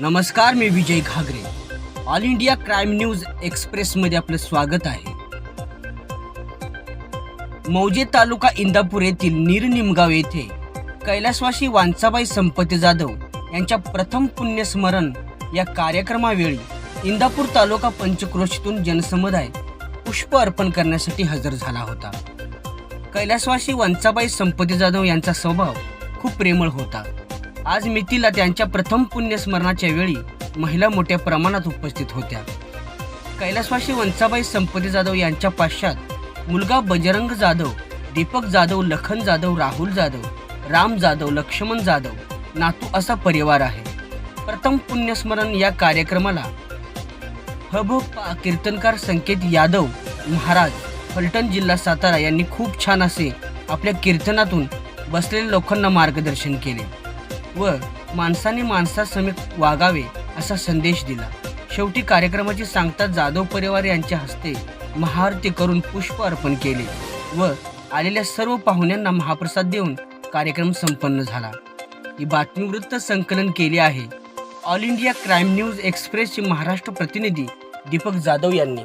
नमस्कार मी Vijay Ghagare. All India crime news एक्सप्रेसमध्ये आपलं स्वागत आहे. मौजे तालुका इंदापूर येथील निरनिमगाव येथे कैलासवासी वांचाबाई संपती जाधव यांच्या प्रथम पुण्यस्मरण या कार्यक्रमावेळी इंदापूर तालुका पंचक्रोशीतून जनसमुदाय पुष्प अर्पण करण्यासाठी हजर झाला होता. कैलासवासी वंचाबाई संपती जाधव यांचा स्वभाव खूप प्रेमळ होता. आज मितीला त्यांच्या प्रथम पुण्यस्मरणाच्या वेळी महिला मोठ्या प्रमाणात उपस्थित होत्या. कैलासवासी वंचाबाई संपती जाधव यांच्या पाश्चात मुलगा बजरंग जाधव दीपक जाधव लखन जाधव राहुल जाधव राम जाधव लक्ष्मण जाधव नातू असा परिवार आहे. प्रथम पुण्यस्मरण या कार्यक्रमाला हभोपा कीर्तनकार संकेत यादव महाराज फलटण जिल्हा सातारा यांनी खूप छान असे आपल्या कीर्तनातून बसलेल्या लोकांना मार्गदर्शन केले. व माणसाने माणसासमेत वागावे असा संदेश दिला. शेवटी कार्यक्रमाची सांगता जाधव परिवार यांच्या हस्ते महाआरती करून पुष्प अर्पण केले व आलेल्या सर्व पाहुण्यांना महाप्रसाद देऊन कार्यक्रम संपन्न झाला. ही बातमी वृत्त संकलन केले आहे. ऑल इंडिया क्राईम न्यूज एक्सप्रेसचे महाराष्ट्र प्रतिनिधी दीपक जाधव यांनी.